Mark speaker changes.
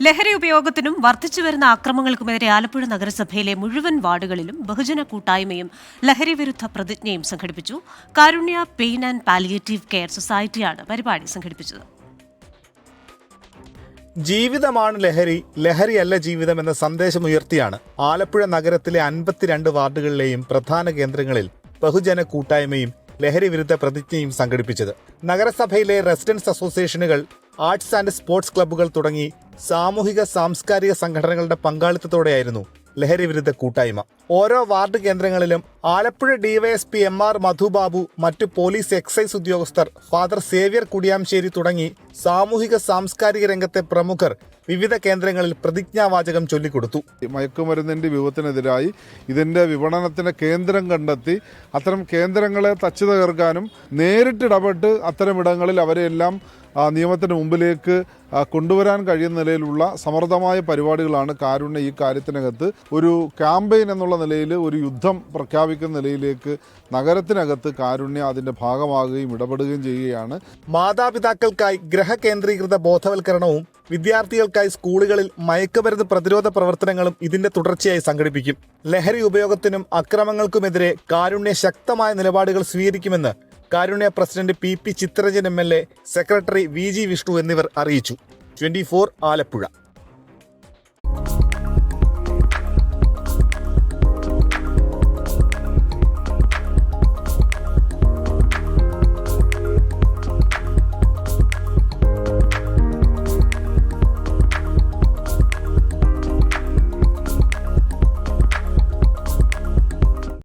Speaker 1: ലഹരി ഉപയോഗത്തിനും വർദ്ധിച്ചുവരുന്ന അക്രമങ്ങൾക്കുമെതിരെ ആലപ്പുഴ നഗരസഭയിലെ മുഴുവൻ വാർഡുകളിലും ബഹുജന കൂട്ടായ്മയും ലഹരി വിരുദ്ധ പ്രതിജ്ഞയും സംഘടിപ്പിച്ചു. Karunya pain and palliative care സൊസൈറ്റിയാണ് പരിപാടി സംഘടിപ്പിച്ചത്.
Speaker 2: ജീവിതമാണ് ലഹരി ലഹരിയല്ല ജീവിതം എന്ന സന്ദേശമുയർത്തിയാണ് ആലപ്പുഴ നഗരത്തിലെ അൻപത്തിരണ്ട് വാർഡുകളിലെയും പ്രധാന കേന്ദ്രങ്ങളിൽ ബഹുജന കൂട്ടായ്മയും ലഹരി വിരുദ്ധ പ്രതിജ്ഞയും സംഘടിപ്പിച്ചത്. നഗരസഭയിലെ റെസിഡൻസ് അസോസിയേഷനുകൾ ആർട്സ് ആൻഡ് സ്പോർട്സ് ക്ലബ്ബുകൾ തുടങ്ങി സാമൂഹിക സാംസ്കാരിക സംഘടനകളുടെ പങ്കാളിത്തത്തോടെയായിരുന്നു ലഹരി വിരുദ്ധ കൂട്ടായ്മ. ഓരോ വാർഡ് കേന്ദ്രങ്ങളിലും Alappuzha DYSP M R Madhubabu മറ്റു പോലീസ് എക്സൈസ് ഉദ്യോഗസ്ഥർ ഫാദർ സേവ്യർ കുടിയാംശേരി തുടങ്ങി സാമൂഹിക സാംസ്കാരിക രംഗത്തെ പ്രമുഖർ വിവിധ കേന്ദ്രങ്ങളിൽ പ്രതിജ്ഞാവാചകം ചൊല്ലിക്കൊടുത്തു.
Speaker 3: മയക്കുമരുന്നിന്റെ വിപത്തിനെതിരായി ഇതിന്റെ വിപണനത്തിന് കേന്ദ്രം കണ്ടെത്തി അത്തരം കേന്ദ്രങ്ങളെ തച്ചു തകർക്കാനും നേരിട്ടിടപെട്ട് അത്തരം ഇടങ്ങളിൽ അവരെല്ലാം ആ, നിയമത്തിന് മുമ്പിലേക്ക് കൊണ്ടുവരാൻ കഴിയുന്ന നിലയിലുള്ള സമർത്ഥമായ പരിപാടികളാണ് കാരുണ്യ ഈ കാര്യത്തിനകത്ത് ഒരു ക്യാമ്പയിൻ എന്നുള്ള നിലയിൽ ഒരു യുദ്ധം പ്രഖ്യാപിക്കുന്ന നിലയിലേക്ക് നഗരത്തിനകത്ത് കാരുണ്യ അതിന്റെ ഭാഗമാകുകയും ഇടപെടുകയും ചെയ്യുകയാണ്.
Speaker 2: മാതാപിതാക്കൾക്കായി ഗ്രഹകേന്ദ്രീകൃത ബോധവൽക്കരണവും വിദ്യാർത്ഥികൾക്കായി സ്കൂളുകളിൽ മയക്കുമരുന്ന് പ്രതിരോധ പ്രവർത്തനങ്ങളും ഇതിന്റെ തുടർച്ചയായി സംഘടിപ്പിക്കും. ലഹരി ഉപയോഗത്തിനും അക്രമങ്ങൾക്കുമെതിരെ കാരുണ്യ ശക്തമായ നിലപാടുകൾ സ്വീകരിക്കുമെന്ന് Karunya president P P Chitharanjan M L A secretary V G Vishnu എന്നിവർ അറിയിച്ചു. ട്വന്റി ആലപ്പുഴ.